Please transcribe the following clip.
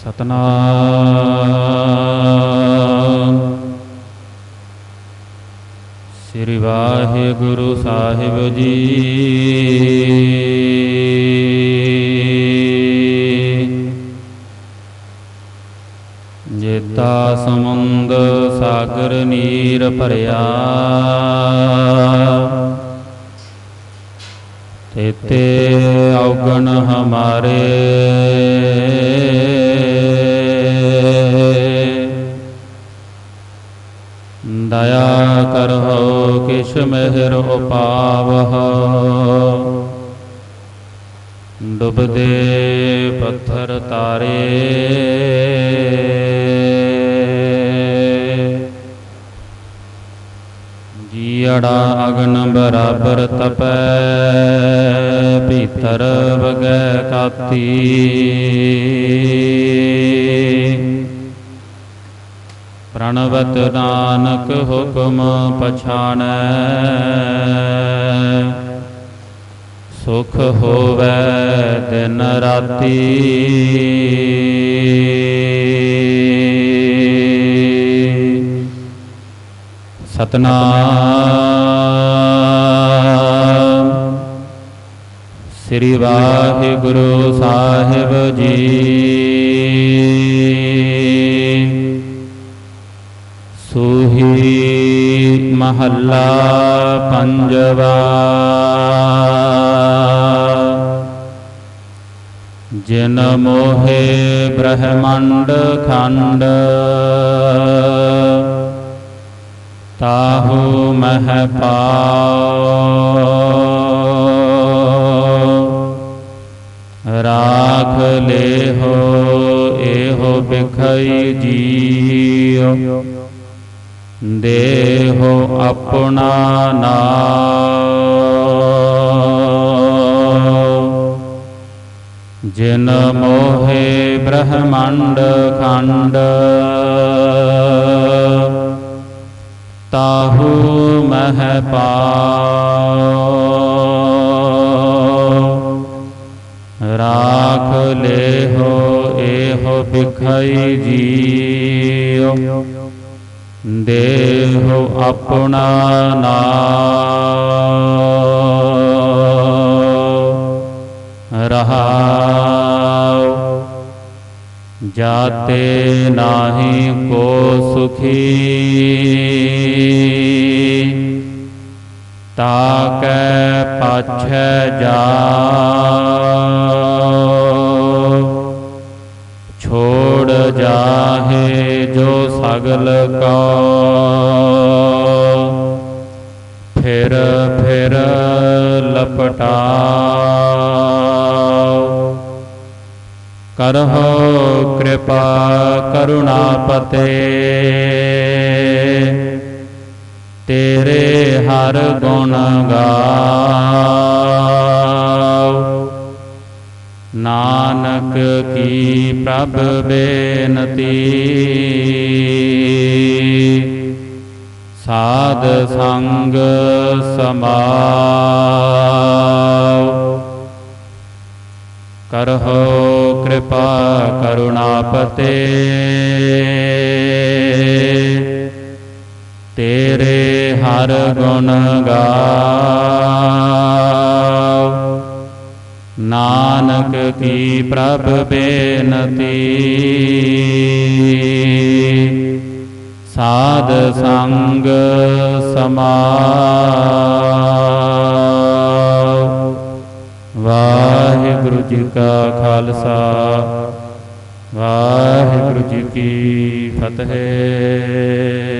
ਸਤਨਾਮ। ਸ੍ਰੀ ਵਾਹਿਗੁਰੂ ਸਾਹਿਬ ਜੀ। ਜੇਤਾ ਸਮੁੰਦ ਸਾਗਰ ਨੀਰ ਭਰਿਆ ਤੇਤੇ ਔਗਣ ਹਮਾਰੇ। ਦਇਆ ਕਰਹੁ ਕਿਛ ਮਿਹਰ ਉਪਾਵਹ। ਡੁਬਦੇ ਪੱਥਰ ਤਾਰੇ। ਜੀੜਾ ਅਗਨ ਬਰਾਬਰ ਤਪੈ, ਭੀਤਰ ਵਗੈ ਕਾਤੀ। ਰਣਵਤ ਨਾਨਕ ਹੁਕਮ ਪਛਾਣੈ। ਸੁਖ ਹੋਵੈ ਦਿਨ ਰਾਤੀ। ਸਤਨਾਮ। ਸ੍ਰੀ ਵਾਹਿਗੁਰੂ ਸਾਹਿਬ ਜੀ। ਸੂਹੀ ਮਹੱਲਾ ਪੰਜਵਾ। ਜਿਨ ਮੋਹੇ ਬ੍ਰਹਮੰਡ ਖੰਡ, ਤਾਹੂ ਮਹਿ ਪਾਉ। ਰਾਖ ਲੇਹੋ, ਇਹੋ ਬਿਖਈ ਜੀਉ। ਦੇਹੋ ਆਪਣਾ ਨਾਉ ਜਿਨ ਮੋਹੇ ਬ੍ਰਹਮੰਡ ਖੰਡ, ਤਾਹੂ ਮਹਿ ਪਾਉ। ਰਾਖ ਲੇਹੋ, ਇਹੋ ਬਿਖਈ ਜੀਉ। ਦੇਹੋ ਆਪਣਾ ਨਾਉ ਰਹਾਉ ਜਾਤੇ ਨਾਹੀ ਕੋ ਸੁਖੀ। ਤਾਕੈ ਪਾਛੈ ਜਾਉ ਸਗਲ ਕਾ ਫਿਰ ਫਿਰ ਲਪਟਾ ਕਰਹੁ ਕਿਰਪਾ ਕਰੁਣਾ ਪਤੇ ਤੇਰੇ ਹਰ ਗੁਣ ਗਾ ਨਾਨਕ ਕੀ ਪ੍ਰਭ ਬੇਨਤੀ? ਸਾਧ ਸੰਗ ਸਮਾਉ। ਕਰਹੁ ਕਿਰਪਾ ਕਰੁਣਾਪਤੇ। ਤੇਰੇ ਹਰ ਗੁਣ ਗਾ ਨਾਨਕ ਕੀ ਪ੍ਰਭ ਬੇਨਤੀ। ਸਾਧ ਸੰਗ ਸਮਾਉ ਵਾਹਿਗੁਰੂ ਜੀ ਕਾ ਖਾਲਸਾ, ਵਾਹਿਗੁਰੂ ਜੀ ਕੀ ਫਤਿਹ।